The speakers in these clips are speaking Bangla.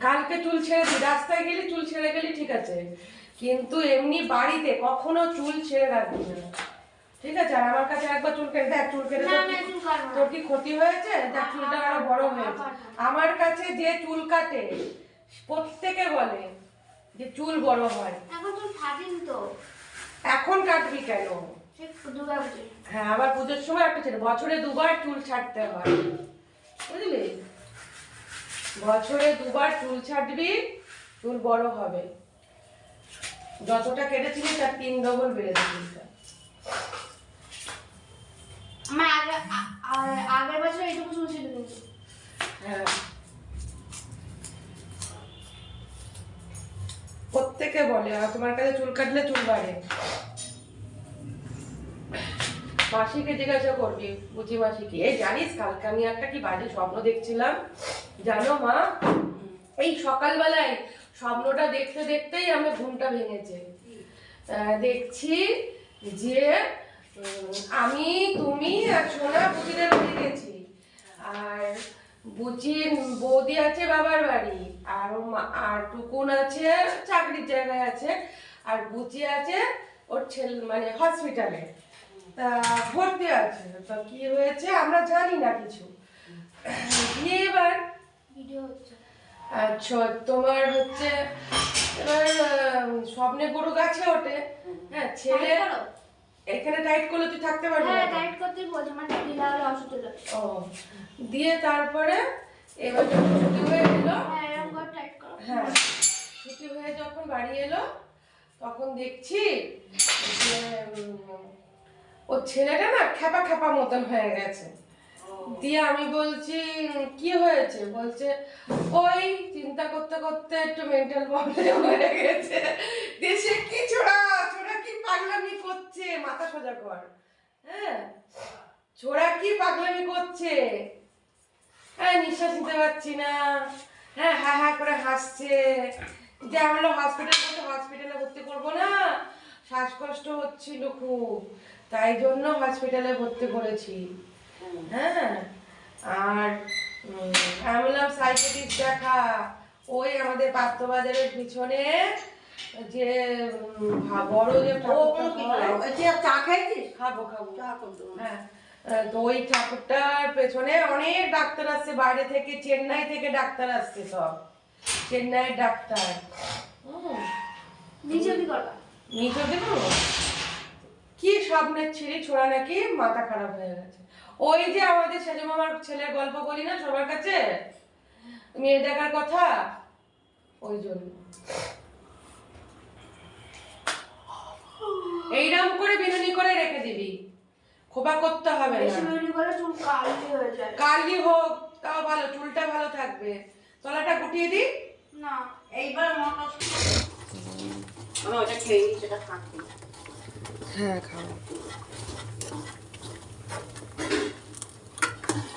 কালকে চুল ছেড়ে দিই রাস্তায় গেলে চুল ছেড়ে গেলে ঠিক আছে। কিন্তু এমনি বাড়িতে কখনো চুল ছেড়ে রাখবি না। ঠিক আছে? আর আমার কাছে একবার চুল কেটে দেখ চুল কেটে তোর কি- ক্ষতি হয়েছে? দেখ চুলটা আরও বড় হয়েছে। আমার কাছে যে চুল কাটে প্রত্যেকে বলে যে চুল বড় হয়। এখন চুল ফাটিনি তো। এখন কাটবি কেন? হ্যাঁ আবার পুজোর সময় একটা ছেলে বছরে দুবার চুল ছাড়তে হয়। বুঝলি? বছরে দুবার চুল ছাড়বি চুল বড় হবে। যতটা কেটেছিলি তার তিন ডবল বেড়েছে চুলটা আমার আগে আ- আ- আগের বছর এইটুকু চুল ছিল হ্যাঁ। প্রত্যেকে বলে আর তোমার কাছে চুল কাটলে চুল বাড়ে। মাসিকে জিজ্ঞাসা করবি বুঝি মাসিকে এই জানিস কালকে আমি একটা কি বাজে স্বপ্ন দেখছিলাম? জানো মা? এই সকালবেলায় স্বপ্নটা দেখতে দেখতেই আমার ঘুমটা ভেঙেছে। দেখছি যে আমি, তুমি আর সোনা বুচিদের বাড়ি গেছি। আর বুচির বৌদি আছে বাবার বাড়ি, আর আর টুকুন আছে চাকরির জায়গায় আছে, আর বুচি আছে ওর ছেলে মানে হসপিটালে তা ভর্তি আছে। তা কি হয়েছে আমরা জানি না কিছু। দিয়ে এবার আচ্ছা তোমার হচ্ছে এবার স্বপ্নে গরু গাছে ওঠে। হ্যাঁ ছেলে এখানে টাইট করলে তুই থাকতে পারবি হ্যাঁ টাইট করতেই বলছে মানে ঢিলা হলে। অসুবিধা ও দিয়ে তারপরে এবার যখন ছুটি হয়ে এলো হ্যাঁ এরকম করে টাইট করো। হ্যাঁ ছুটি হয়ে যখন বাড়ি এলো তখন দেখছি যে ওর ছেলেটা না খেপা খেপা মতন হয়ে গেছে। দিয়ে আমি বলছি কি হয়েছে? বলছে, ওই চিন্তা করতে করতে একটু মেন্টাল প্রবলেম হয়ে গেছে। দিয়ে কি ছোড়া ছোড়া কি পাগলামি করছে? মাথা সোজা কর। হ্যাঁ ছোড়া কি পাগলামি করছে? হ্যাঁ নিঃশ্বাস নিতে পারছি না। হ্যাঁ হ্যাঁ হ্যাঁ করে হাসছে। যে আমরা হসপিটাল করতে হসপিটালে ভর্তি করব না। শ্বাসকষ্ট হচ্ছিল খুব। তাই জন্য হসপিটালে ভর্তি করেছি। হ্যাঁ? আর উম, আমি বললাম সাইকেটিস্ট দেখা। ওই আমাদের পাত্রবাজারের পিছনে যে বড় যে চা খাইছিস? খাব খাব। হ্যাঁ। তো ওই ঠাকুরটার পেছনে অনেক ডাক্তার আসছে। বাইরে থেকে চেন্নাই থেকে ডাক্তার আসছে সব। চেন্নাইয়ের ডাক্তার। নিচে কি স্বপ্নের ছিঁড়ি ছোড়া নাকি? মাথা খারাপ হয়ে গেছে। ওই যে আমাদের সেজম আমার ছেলের গল্প বলি না সবার কাছে? মেয়ে দেখার কথা? ওই জন্য। এইরকম করে বিনুনি করে রেখে দিবি। খোপা করতে হবে বেশি না। বেশি করে চুল কালি হয়ে যায়। কালি হোক তাও ভালো চুলটা ভালো থাকবে। তলাটা গুটিয়ে দি। না এইবার মতো আমি ওটা খেয়ে সেটা খাচ্ছি হ্যাঁ খাও।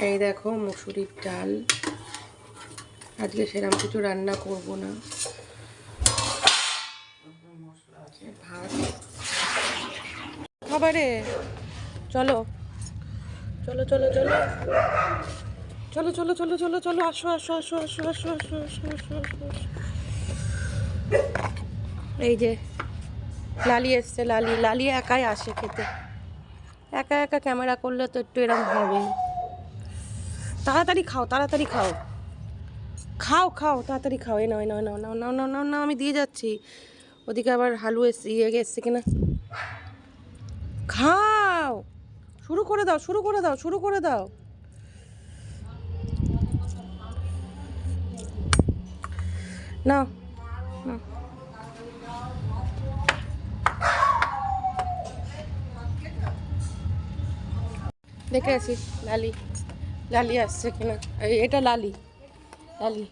এই দেখো মুসুরির ডাল। আজকে সেরকম কিছু রান্না করব না। ভাত। খাবারে চলো। চলো চলো চলো। চলো চলো চলো চলো চলো, আসো আসো আসো আসো আসো আসো আসো আসো আসো এই যে, লালি এসছে, লালি। লালি একাই আসে খেতে। একা একা ক্যামেরা করলে তো একটু এরকম হবে। তাড়াতাড়ি খাও তাড়াতাড়ি খাও। খাও খাও, তাড়াতাড়ি খাও। এ নাও, এই নাও নাও নাও নাও নাও নাও আমি দিয়ে যাচ্ছি। ওদিকে আবার হালু এসছে ইয়ে এসছে কিনা? খাও। শুরু করে দাও, শুরু করে দাও, শুরু করে দাও। নাও। দেখে আসি, লালি। লালি আসছে কিনা? এটা লালি। লালি।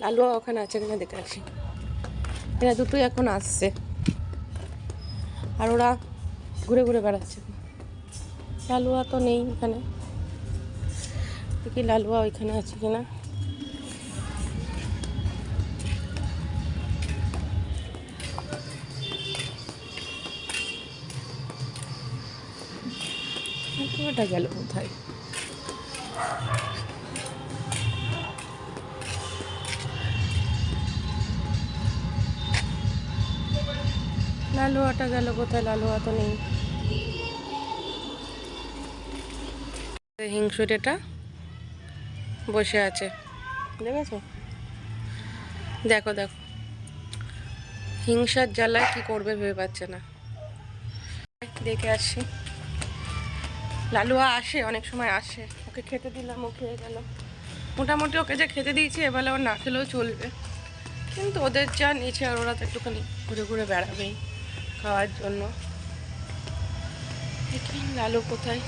লালু ওখানে আছে কিনা দেখে আসি। এরা দুটোই এখন আসছে। আর ওরা ঘুরে ঘুরে বেড়াচ্ছে। লালুয়া তো নেই এখানে। দেখি লালুয়া ওইখানে আছে কিনা। ওটা গেল কোথায়? লালুয়াটা গেল, কোথায় লালুয়া তো নেই। হিংসুটেটা বসে আছে। দেখেছ? দেখো দেখো। হিংসার জ্বালায় কি করবে ভেবে পাচ্ছে না। দেখে আসি। লালুয়া আসে, অনেক সময় আসে। ওকে খেতে দিলাম, ও খেয়ে গেল। মোটামুটি ওকে যে খেতে দিয়েছি, এবেলা ওর না খেলেও চলবে। কিন্তু ওদের যা নিচে আর ওরা তো একটুখানি ঘুরে ঘুরে বেড়াবেই। খাওয়ার জন্য। দেখি লালু কোথায়?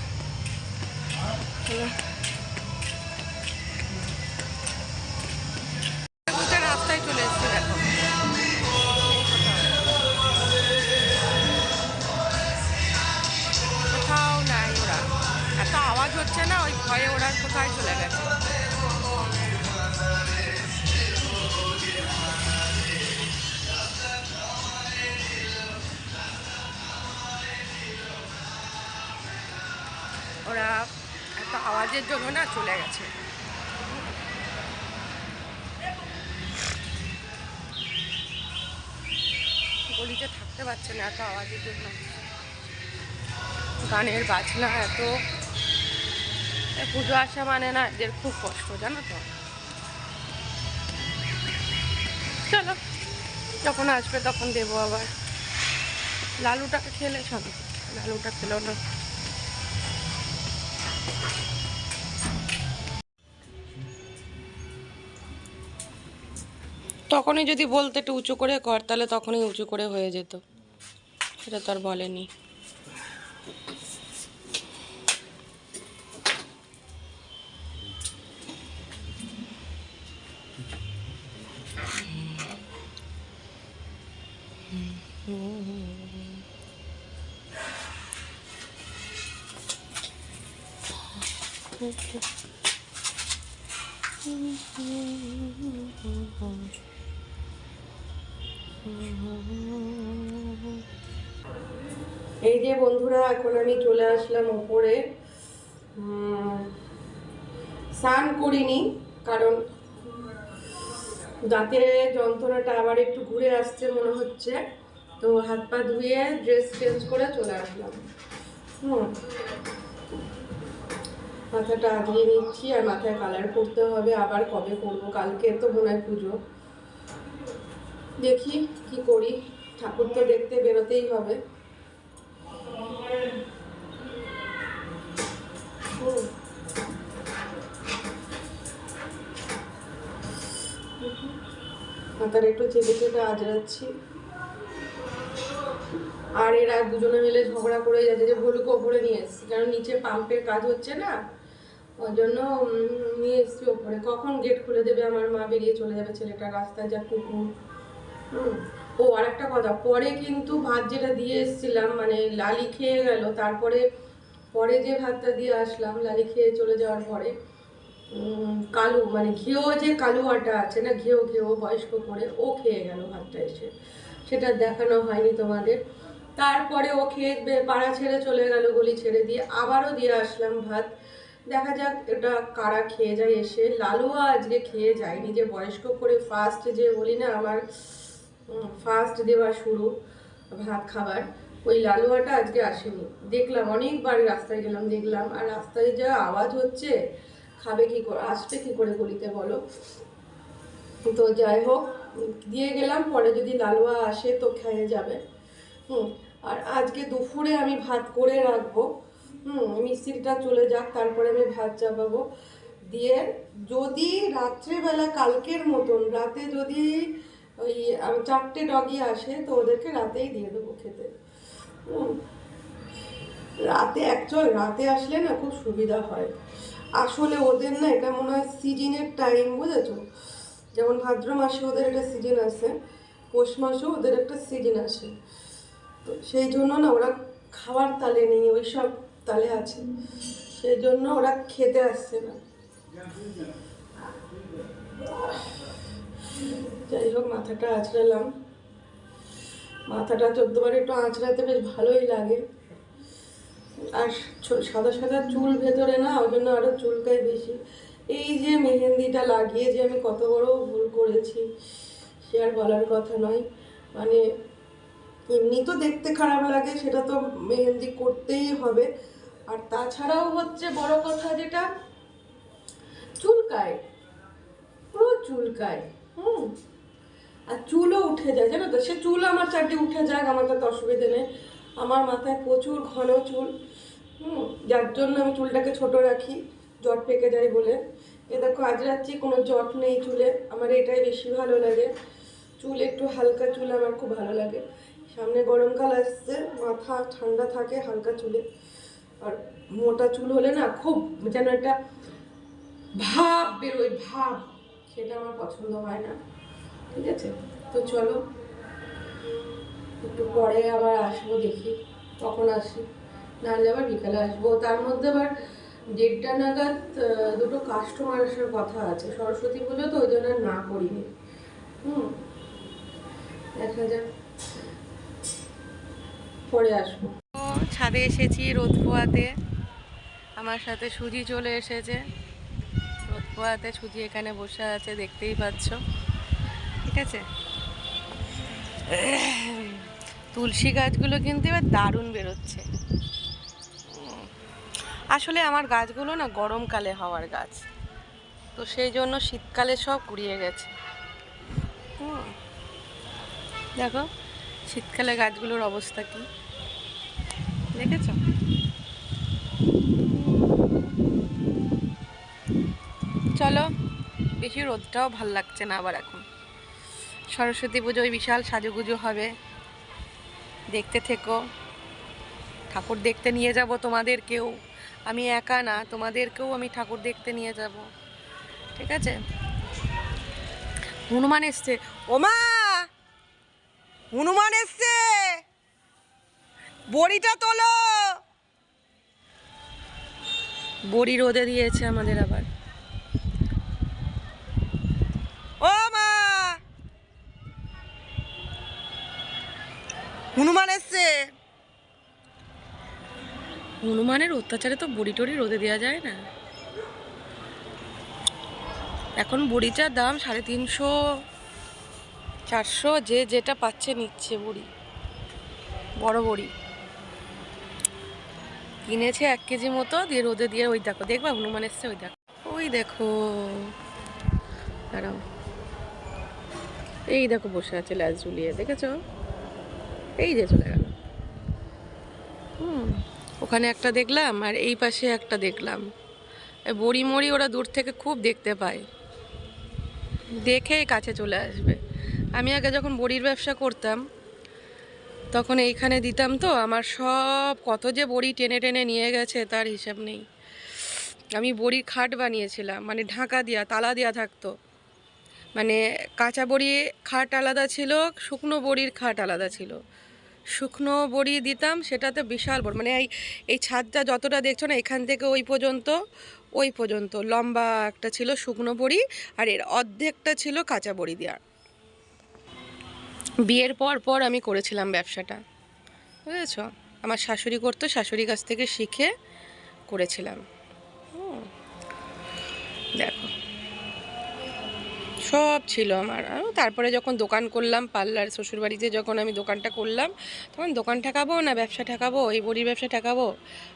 আওয়াজের জন্য না চলে গেছে। গলিতে থাকতে পারছে না, এত আওয়াজের জন্য গানের বাজনা এত। পুজো আসা মানে না, এদের খুব কষ্ট, জানো তো? চলো, যখন আসবে তখন দেবো আবার। লালুটাকে খেলে সবই লালুটা খেলো না। তখনই যদি বলতে একটু উঁচু করে কর, তাহলে তখনই উঁচু করে হয়ে যেত। সেটা তো আর বলেনি। এই যে বন্ধুরা, এখন আমি চলে আসলাম ওপরে। স্নান করিনি, কারণ দাঁতে যন্ত্রণাটা আবার একটু ঘুরে আসছে মনে হচ্ছে। তো হাত পা ধুয়ে ড্রেস চেঞ্জ করে চলে আসলাম। হুম। মাথাটা আগিয়ে নিচ্ছি আর মাথায় কালার করতে হবে। আবার কবে করব? কালকে তো মনে হয় পুজো। দেখি কি করি। ঠাকুর তো দেখতে বেরোতেই হবে। মাথার একটু চেপে চেপে আজরাচ্ছি আর এরা দুজনে মিলে ঝগড়া করে যাচ্ছে যে ভলুকে ওপরে নিয়ে এসছি, কারণ নিচে পাম্পের কাজ হচ্ছে না। ওই জন্য নিয়ে এসছি ওপরে। কখন গেট খুলে দেবে? আমার মা বেরিয়ে চলে যাবে। ছেলেটা রাস্তায় যা কুকুর। ও, আরেকটা কথা, পরে কিন্তু ভাত যেটা দিয়ে এসেছিলাম মানে লালি খেয়ে গেল, তারপরে, পরে যে ভাতটা দিয়ে আসলাম, লালি খেয়ে চলে যাওয়ার পরে কালু মানে ঘেও যে কালু আটা আছে না, ঘেও ঘেও, বয়স্ক করে, ও খেয়ে গেল ভাতটা এসে। সেটা দেখানো হয়নি তোমাদের। তারপরে ও খেয়ে পাড়া ছেড়ে চলে গেল, গলি ছেড়ে দিয়ে, আবারও দিয়ে আসলাম ভাত। দেখা যাক এটা কারা খেয়ে যায় এসে। লালুয়া আজকে খেয়ে যায়নি, যে বয়স্ক করে ফার্স্ট যে বলি না, আমার ফার্স্ট দেওয়া শুরু, ভাত খাবার। ওই লালুয়াটা আজকে আসেনি। দেখলাম অনেকবার রাস্তায় গেলাম, দেখলাম, আর রাস্তায় যা আওয়াজ হচ্ছে, খাবে কি করে, আসবে কি করে গলিতে বলো? তো যাই হোক, দিয়ে গেলাম, পরে যদি লালুয়া আসে তো খেয়ে যাবে। হুম, আর আজকে দুপুরে আমি ভাত করে রাখব। হুম, মিস্ত্রিটা চলে যাক, তারপরে আমি ভাত চাপাবো। দিয়ে যদি রাত্রেবেলা কালকের মতন, রাতে যদি ওই চারটে ডগি আসে, তো ওদেরকে রাতেই দিয়ে দেবো খেতে। রাতে অ্যাকচুয়াল রাতে আসলে না খুব সুবিধা হয়। আসলে ওদের না এটা মনে হয় সিজনের টাইম বুঝেছ? যেমন ভাদ্র মাসে ওদের একটা সিজন আছে, পৌষ মাসেও ওদের একটা সিজন আসে। তো সেই জন্য না ওরা খাওয়ার তালে নেই, ওই সব তালে আছে। সেই জন্য ওরা খেতে আসছে না। যাই হোক মাথাটা আঁচড়ালাম। মাথাটা চোদ্দবার একটু আঁচড়াতে বেশ ভালোই লাগে। আর সাদা সাদা চুল ভেতরে না, ওই জন্য আরও চুলকায় বেশি। এই যে মেহেন্দিটা লাগিয়ে যে আমি কত বড় ভুল করেছি, সে আর বলার কথা নয়। মানে এমনি তো দেখতে খারাপ লাগে, সেটা তো মেহেন্দি করতেই হবে। আর তাছাড়াও হচ্ছে বড় কথা যেটা, চুলকায়, পুরো চুলকায়। হুম। আর চুলও উঠে যায়, জানো তো? সে চুল আমার চারটে উঠে যাক, আমার তাতে অসুবিধে নেই। আমার মাথায় প্রচুর ঘন চুল, হুম। যার জন্য আমি চুলটাকে ছোট রাখি, জট পেকে যায় বলে। এ দেখো, আজ রাত্রি কোনো জট নেই চুলে, আমার এটাই বেশি ভালো লাগে। চুল একটু হালকা চুল আমার খুব ভালো লাগে। সামনে গরমকাল আসছে, মাথা ঠান্ডা থাকে হালকা চুলে। আর মোটা চুল হলে না খুব যেন একটা ভাব বেরোয়, ভাব। সেটা আমার পছন্দ হয় না। ঠিক আছে? তো চলো, একটু পরে আবার আসব দেখি, কখন আসি। নাহলে আবার বিকালে আসব। তার মধ্যে আবার দেড়টা নাগাদ দুটো কাস্টমার আসার কথা আছে। সরস্বতী পুজো তো ওই জন্য না করিনি। হুম, দেখা যাক। পরে আসব। ছাদে এসেছি রোদ পোয়াতে। আমার সাথে সুজি চলে এসেছে। পোয়াতে সুজি এখানে বসে আছে, দেখতেই পাচ্ছ। ঠিক আছে? তুলসী গাছগুলো কিন্তু এবার দারুণ বেরোচ্ছে। আসলে আমার গাছগুলো না গরমকালে হওয়ার গাছ। তো সেই জন্য শীতকালে সব কুড়িয়ে গেছে। দেখো, শীতকালে গাছগুলোর অবস্থা কি? দেখেছ? চলো। বেশি রোদটাও ভালো লাগছে না আবার এখন। সরস্বতী পুজোয় বিশাল সাজুগুজু হবে। দেখতে থেকো। ঠাকুর দেখতে নিয়ে যাব তোমাদেরকেও। আমি একা না, তোমাদেরকেও আমি ঠাকুর দেখতে নিয়ে যাব। ঠিক আছে? হনুমান এসছে। ওমা হনুমান এসছে! বড়িটা তোলো! বড়ি রোদে দিয়েছে আমাদের আবার ও মা হনুমান এসছে। হনুমানের অত্যাচারে তো বড়ি টড়ি রোদে দেওয়া যায় না। এখন বড়িটার দাম সাড়ে তিনশো, চারশো, যে যেটা পাচ্ছে নিচ্ছে বড়ি। বড় বড়ি। কিনেছে এক কেজি মতো, দিয়ে রোদে দিয়ে ওই দেখো, দেখবা হনুমান এসছে ওই দেখো। ওই দেখো। দাঁড়াও। এই দেখো বসে আছে ল্যাজ ঝুলিয়ে, দেখেছ? এই যে চলে গেল। হুম, ওখানে একটা দেখলাম আর এই পাশে একটা দেখলাম। বড়ি মড়ি ওরা দূর থেকে খুব দেখতে পায়। দেখেই কাছে চলে আসবে। আমি আগে যখন বড়ির ব্যবসা করতাম, তখন এইখানে দিতাম তো, আমার সব কত যে বড়ি টেনে টেনে নিয়ে গেছে তার হিসাব নেই। আমি বড়ির খাট বানিয়েছিলাম মানে ঢাকা দিয়া, তালা দেওয়া থাকতো। মানে কাঁচা বড়ি খাট আলাদা ছিল, শুকনো বড়ির খাট আলাদা ছিল। শুকনো বড়ি দিতাম, সেটাতে বিশাল বড় মানে এই এই ছাদটা যতটা দেখছ না, এখান থেকে ওই পর্যন্ত ওই পর্যন্ত। লম্বা একটা ছিল শুকনো বড়ি, আর এর অর্ধেকটা ছিল কাঁচা বড়ি দেওয়ার বিয়ের পর পর আমি করেছিলাম ব্যবসাটা, বুঝেছ? আমার শাশুড়ি করতো, শাশুড়ির কাছ থেকে শিখে করেছিলাম। দেখো সব ছিল আমার। তারপরে যখন দোকান করলাম, পার্লার, শ্বশুরবাড়িতে যখন আমি দোকানটা করলাম, তখন দোকান ঠেকাবো না ব্যবসা ঠেকাবো? এই বড়ির ব্যবসা ঠেকাবো?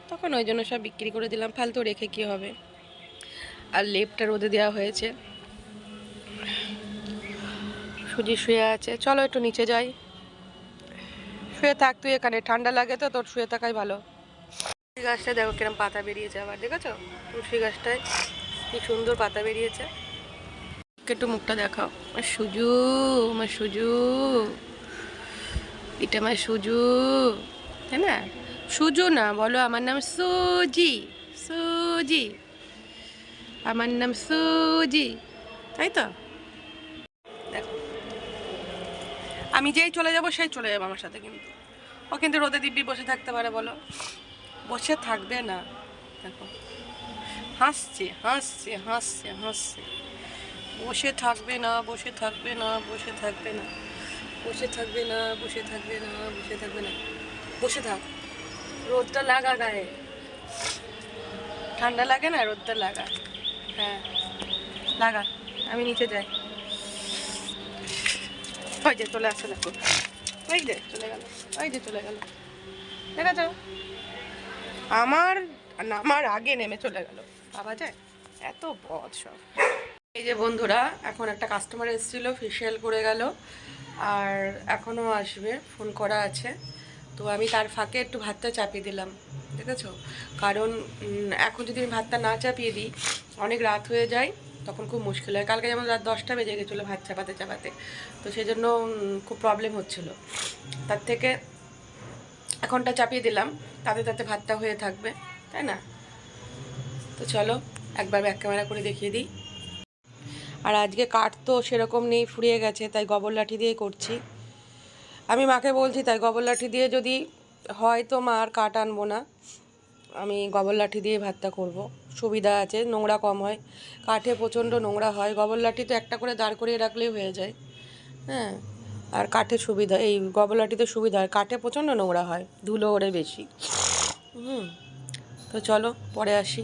তখন ওই জন্য সব বিক্রি করে দিলাম। ফালতু রেখে কী হবে? আর লেপটা রোদে দেওয়া হয়েছে। সুজি শুয়ে আছে। চলো একটু নিচে যাই। শুয়ে থাক তুই এখানে। ঠান্ডা লাগে তো, তোর শুয়ে থাকাই ভালো। গাছটা দেখো কিরম পাতা বেরিয়েছে আবার, দেখেছ? তুলসী গাছটায় কি সুন্দর পাতা বেরিয়েছে। একটু মুখটা দেখাও। আমার সুজু আমার সুজু। এটা আমার সুজু। তাই না? সুজু না, বলো আমার নাম সুজি সুজি। আমার নাম সুজি। তাই তো? দেখো। আমি যেই চলে যাব, সেই চলে যাব আমার সাথে কিন্তু। ও কিন্তু রোদে দিব্যি বসে থাকতে পারে, বলো। বসে থাকবে না। দেখো। হাসছে হাসছে হাসছে হাসছে। বসে থাকবে না, বসে থাকবে না, বসে থাকবে না, বসে থাকবে না, বসে থাকবে না, বসে থাকবে না। বসে থাক। রোদটা লাগা গায়ে। ঠান্ডা লাগে না? রোদটা লাগা। হ্যাঁ। লাগা। আমি নিচে যাই। ওই যে চলে দেখো। ওই যে চলে গেল। ওই যে চলে গেল। দেখেছ আমার নামার আগে নেমে চলে গেল। বাবা যায়। এত বদ সব। এই যে বন্ধুরা, এখন একটা কাস্টমার এসেছিল ফেশিয়াল করে গেল, আর এখনও আসবে ফোন করা আছে। তো আমি তার ফাঁকে একটু ভাতটা চাপিয়ে দিলাম, দেখেছ? কারণ এখন যদি আমি ভাতটা না চাপিয়ে দিই, অনেক রাত হয়ে যায়, তখন খুব মুশকিল হয়। কালকে যেমন রাত দশটা বেজে গেছিল ভাত চাপাতে চাপাতে, তো সেই জন্য খুব প্রবলেম হচ্ছিল। তার থেকে এখনটা চাপিয়ে দিলাম, তাতে তাতে ভাতটা হয়ে থাকবে, তাই না? তো চলো, একবার ব্যাক ক্যামেরা করে দেখিয়ে দিই। আর আজকে কাঠ তো সেরকম নেই, ফুরিয়ে গেছে, তাই গোবর লাঠি দিয়ে করছি। আমি মাকে বলছি, তাই গোবর লাঠি দিয়ে যদি হয় তো মা আর কাঠ আনব না। আমি গোবর লাঠি দিয়ে ভাতটা করব। সুবিধা আছে, নোংরা কম হয়। কাঠে প্রচণ্ড নোংরা হয়। গোবর লাঠি তো একটা করে দাঁড় করিয়ে রাখলেই হয়ে যায়। হ্যাঁ আর কাঠে সুবিধা, এই গোবর লাঠিতে সুবিধা হয়। কাঠে প্রচণ্ড নোংরা হয়, ধুলো ওরে বেশি। হুম, তো চলো, পরে আসি।